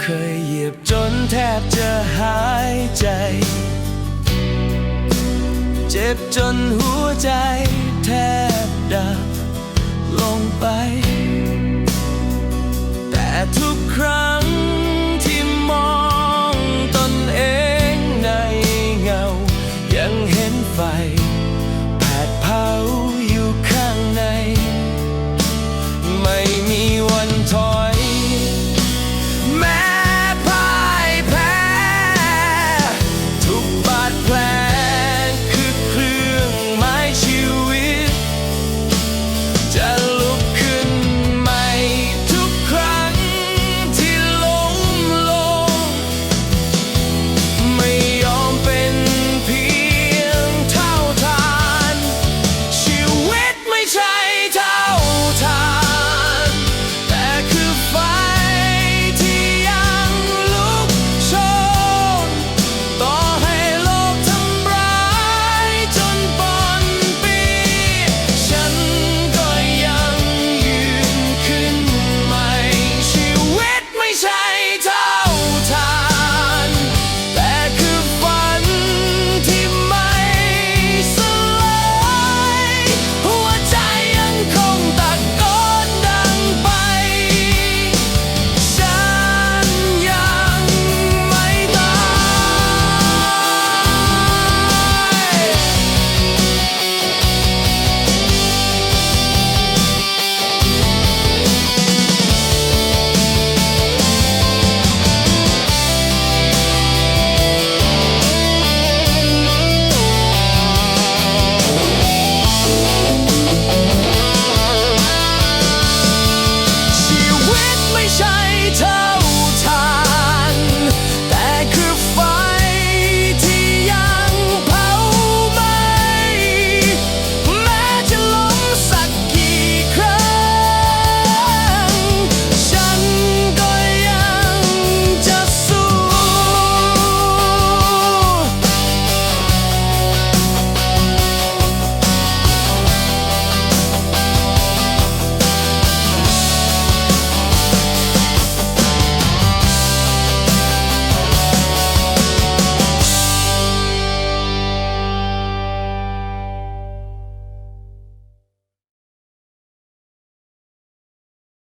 เคยเหยียบจนแทบจะหายใจ เจ็บจนหัวใจแทบดับลงไป แต่ทุกครั้งที่มองตนเองในเงา ยังเห็นไฟ